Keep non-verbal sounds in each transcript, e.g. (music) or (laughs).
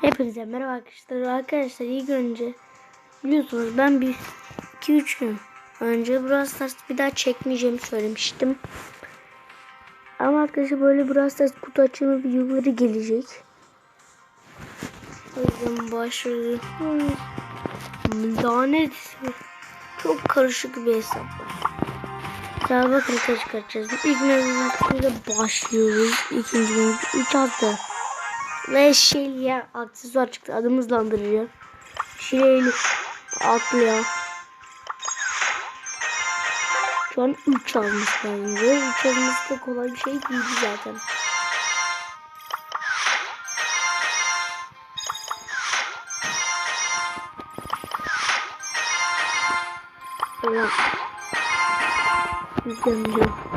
Hepinize merhaba arkadaşlar. Arkadaşlar ilk önce biliyorsunuz ben bir 2-3 gün önce Brawl Stars bir daha çekmeyeceğimi söylemiştim. Ama arkadaşlar böyle Brawl Stars kutu açılma videoları gelecek. O yüzden başlıyoruz. Lanet. Çok karışık bir hesap var. Daha bakın kaç çıkartacağız. İlk mevzusuyla başlıyoruz. İkinci mevzu 3 hafta. Ve Şeli'ye aksesuar çıktı. Adımızla andırıyor. Şeli atlıyor. Şu an 3 almış bence. 3 alması da kolay bir şey değil zaten. Ulan. Yüklemiyorum.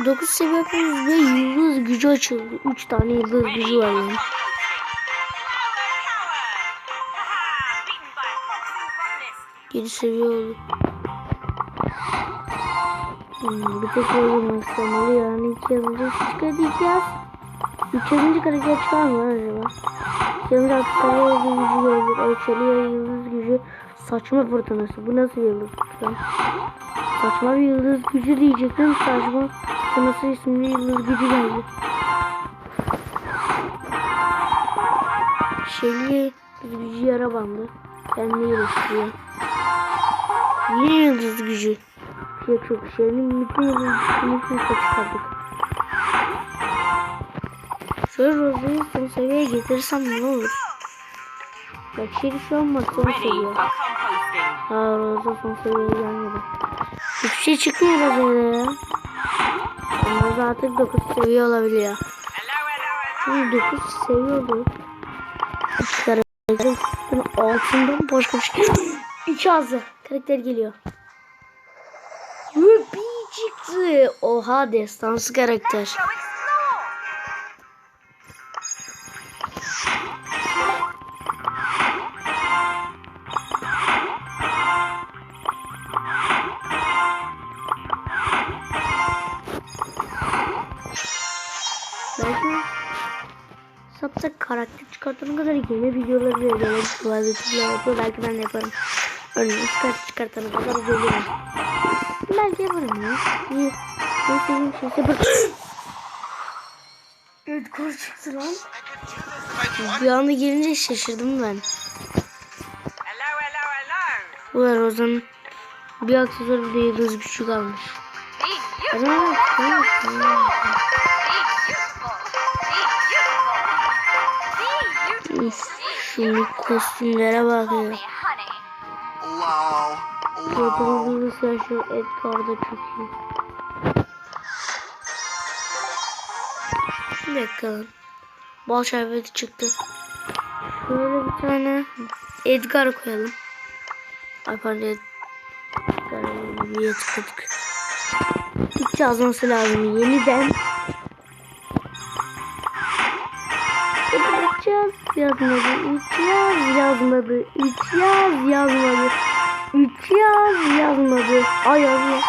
O 9 seviye ve yıldız gücü açıldı. 3 tane yıldız gücü var yani. Geri seviye oldu. Hmm, bir tek oynamak istemalı yani iki yazınca çıkartacağız. Üç yazınca karakter çıkar mı acaba? Yazınca aksesuar yıldız gücü gelir. Ölçeli yıldız gücü. Saçma fırtınası. Bu nasıl yıldız? Saçma bir yıldız gücü diyecektim. Saçma fırtınası isimli yıldız gücü geldi. Şeli gücü yara bandı. Kendini iyileştiriyor. Yine yıldız gücü. Ya çok Şeli'nin bütün yıldız gücünü çıkardık. Şöyle Rose'yi son seviyeye getirirsem ne olur? Bak Şeli şu an bak son seviye. Ha Rose son seviyeye gelmedi. Hiçbir şey çıkmıyor Rose'de ya. Artık 9 seviye olabiliyor. Şimdi 9 seviye oldu. Karakterin altından başka bir şey. (gasps) İki ağzı. Karakter geliyor. Ruby çıktı. Oha destansı karakter. Karakter çıkartana kadar yeni videoları gelebilir. Tuvaletler yapıyor. Belki ben de yaparım. Örneğin karakter çıkartana kadar gelirim. Belki yaparım ya. Niye? Ne sevdiğim şey yaparım. (laughs) Evet kor çıktı lan. Bir anda gelince şaşırdım ben. Bu var Ozan'ın bir aksesuar bir de yıldız güçlü kalmış. Acaba ne Üf, Şunu kostümlere bak ya. Lol. Yadırılığınız ya şu Edgar da çok iyi. Dakika lan. Bal şerbeti çıktı. Şöyle bir tane Edgar koyalım. Ay pardon bir tıkladık. Hiç yazması lazım yeniden. Yaz yazmadı. Üç yaz yazmadı. Üç yaz yazmadı. Üç yaz yazmadı. Ay yazma.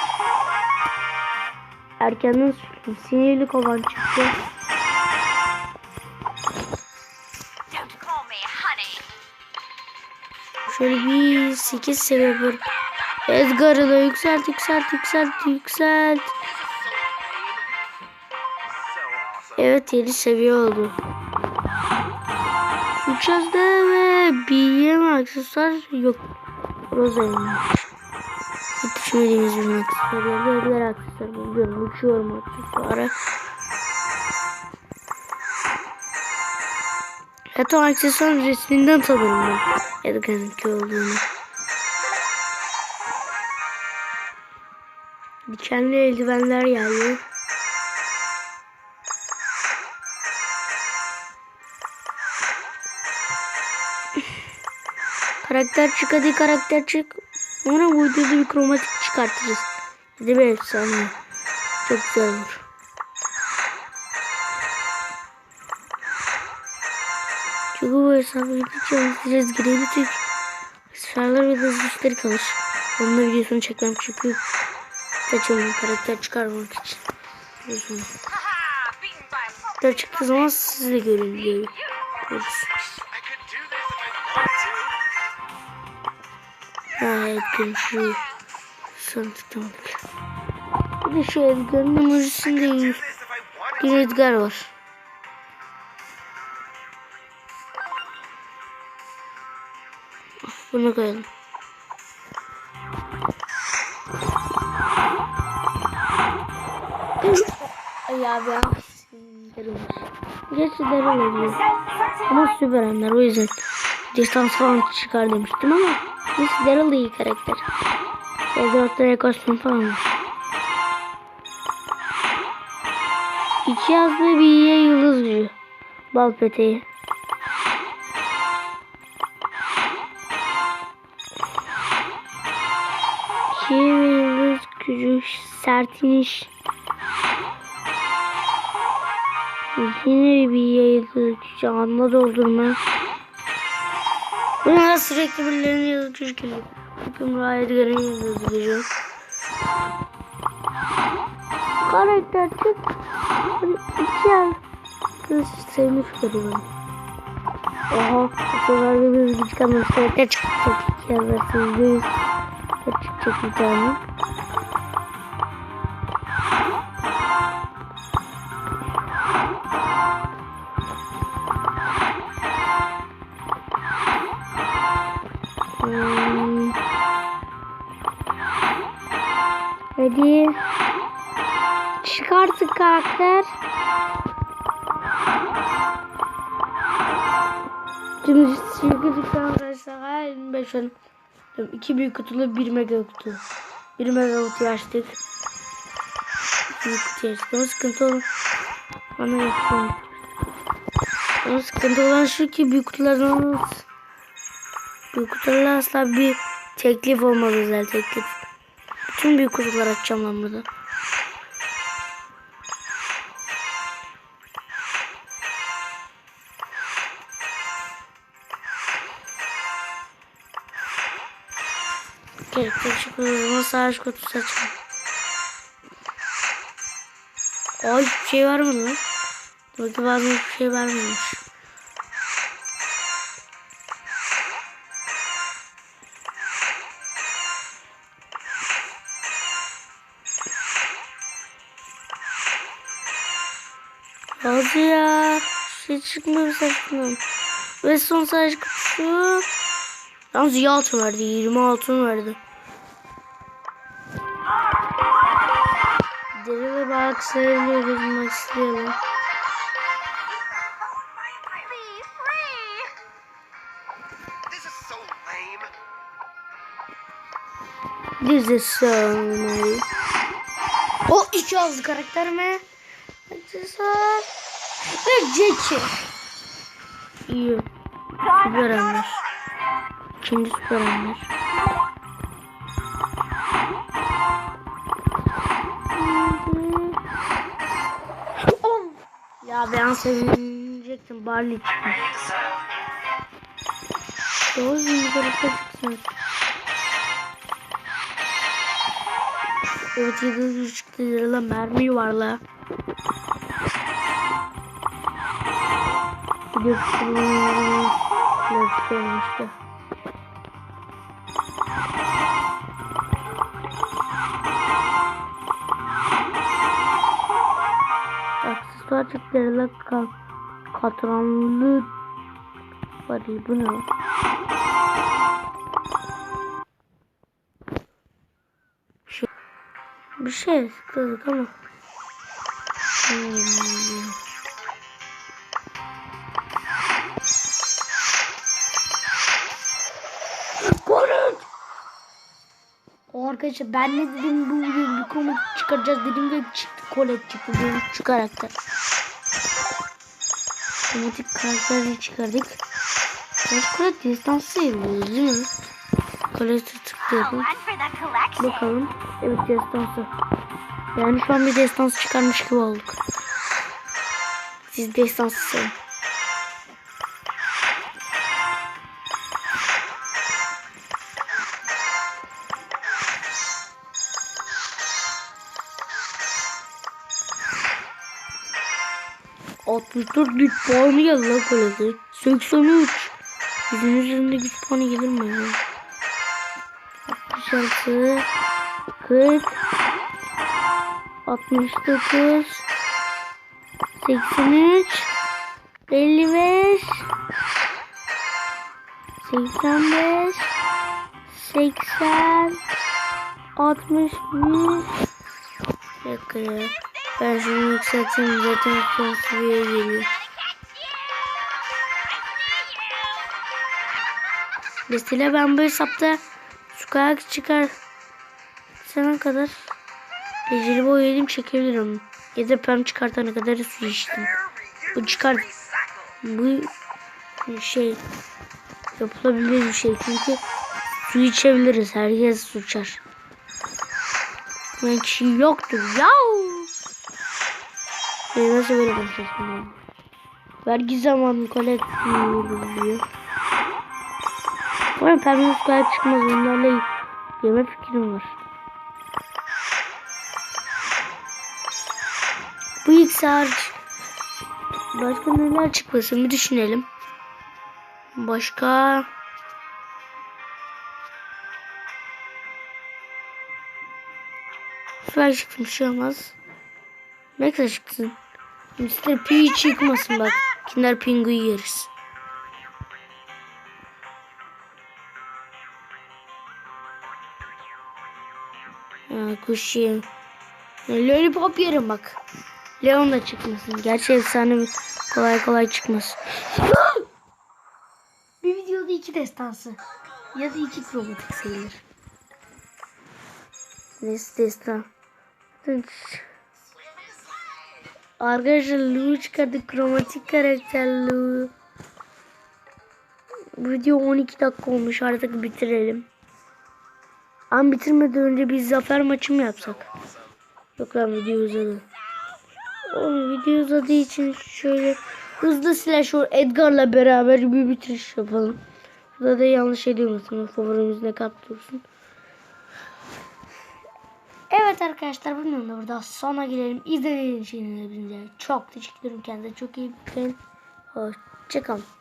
Sürdüm. Sinirli kovan çıktı. Şöyle bir 8 seviye var. Edgar'ı da yükselt yükselt yükselt yükselt. Evet 7 seviye oldu. Uçacağız da ve yem aksesuar yok. Roza'yım. Hiç düşünmediğimiz bir aksesuar geldi. Ödüler aksesuar buluyorum. Uçuyorum aksesuara. Hatta aksesuarın resminden tanırım ben. Edgar'ınki olduğunu. Dikenli eldivenler geldi. Karakter çık hadi karakter çık. Bu videoda bir kromatik çıkartırız. Hadi bir efsane. Çok güzel olur. Çünkü bu hesabı. Gideceğiz geriye bir tek aksesuarlar ve hızlı güçleri kalır. Onun da videosunu çekmem çünkü kaçırmam karakter çıkarmak için. Karakter çıktığı zaman siz de görün diye yapıyoruz. Evet görüşürüz. Tutamadık. Bir de şu Edgar'ın wanted to. Edgar var. Bunu koyalım. Ay abi ya. Gerçi deri oluyor. Ama süper anlar o yüzden. Distans falan çıkar demiştim ama. Daryl da iyi karakter. Ezort'ta kostüm falan. İki yaz ve bir iyiye yıldız gücü. Bal peteği. İki yıldız gücü. Sert iniş. Yine bir iyiye yıldız gücü. Anla doldurma. Bunlar sürekli birilerinin yıldız gücü geliyor. Bakın Riot yıldız gücü. Karakter. Hadi iki. Kız sevmiş gariban. Oha. Bu de bir bilgi çıkarmış. Ne çıkacak iki yazarsınız. Değil. Ne çıkacak bir tane. Hadi. Çık artık karakter. Şimdi çizgilikten arkadaşlar 5 an. İki büyük kutulu bir mega kutu. Bir mega kutu açtık. İki büyük kutu açtık. Ama sıkıntı olan bana yapıyorum. Ama sıkıntı olan şu ki büyük kutulardan büyük kutularla asla bir teklif olmalı özel teklif. Bütün büyük kutular açacağım ben burada. Gerekli çıkıyor. Ağaç kutusu açalım. Ay hiçbir şey var mı lan? Ki bazen hiçbir şey vermemiş. Şey çıkmıyor saçmam. Ve son sadece kutusu. Yalnız iyi altın verdi. 20 altın verdi. Deri ve balık sayılıyoruz başlayalım. This is so. This nice. O iki ağızlı karakter mi? Aksesuar. Ve Jackie. İyi. Süper Ender. İkinci Süper Ender. Ya ben sevinecektim. Barley çıkmış. Doğru bir karakter çıksın. Evet yıldız çıktı lan mermi var de Nasıl olmuştu. Aksesuar çıktı la ka katranlı var bu ne? Bir şey tıkladık ama. Hmm. Arkadaşlar ben ne dedim bu bir komik çıkaracağız dedim ve çıktı Kolet çıktı benim şu karakter. Otomatik karakteri çıkardık. Kaç Kolet distans sayılıyor değil mi? Kolet'e tıklıyorum. Bakalım. Evet destansı. Yani şu an bir destans çıkarmış gibi olduk. Siz destansı sayın. 64 güç puanı geldi lan kalede. 83. Yüzün üzerinde güç puanı gelir mi? ya? 66 40 69 83 55 85 80 60 100 Bir dakika ya. Ben şunu yükselteyim zaten son seviyeye geliyor. Mesela ben bu hesapta su kayak çıkar sana kadar geceli boy yedim çekebilirim. Ya da pem çıkartana kadar su içtim. Bu çıkar bu şey yapılabilir bir şey çünkü su içebiliriz. Herkes su içer. Ben kişi yoktur. Yav. Ee, nasıl böyle konuşuyorsun? Vergi zamanı kolek diyor. Arada pembe sahip çıkmaz. Onlarla yeme fikrim var. Bu ilk hariç başka neler çıkmasın bir düşünelim. Başka çıksın bir şey olmaz. Ne kadar çıksın? Mr. P çıkmasın bak. Kinder Pingu'yu yeriz. Ha, kuş yiyeyim. Lollipop yerim bak. Leon da çıkmasın. Gerçi efsane kolay kolay çıkmaz. (gasps) bir videoda iki destansı. Ya da iki kromatik sayılır. Neyse destan. Arkadaşlar Lu çıkardı. Kromatik karakter Lu. Video 12 dakika olmuş. Artık bitirelim. Ama bitirmeden önce bir zafer maçı mı yapsak? Yok lan video uzadı. Oğlum video uzadığı için şöyle hızlı slash or Edgar'la beraber bir bitiriş yapalım. Burada da yanlış ediyormuşsun. Favorimiz ne kaptırırsın. Evet arkadaşlar bunun da burada sona gelelim. İzlediğiniz için çok teşekkür ederim. Kendinize çok iyi bakın. Hoşçakalın.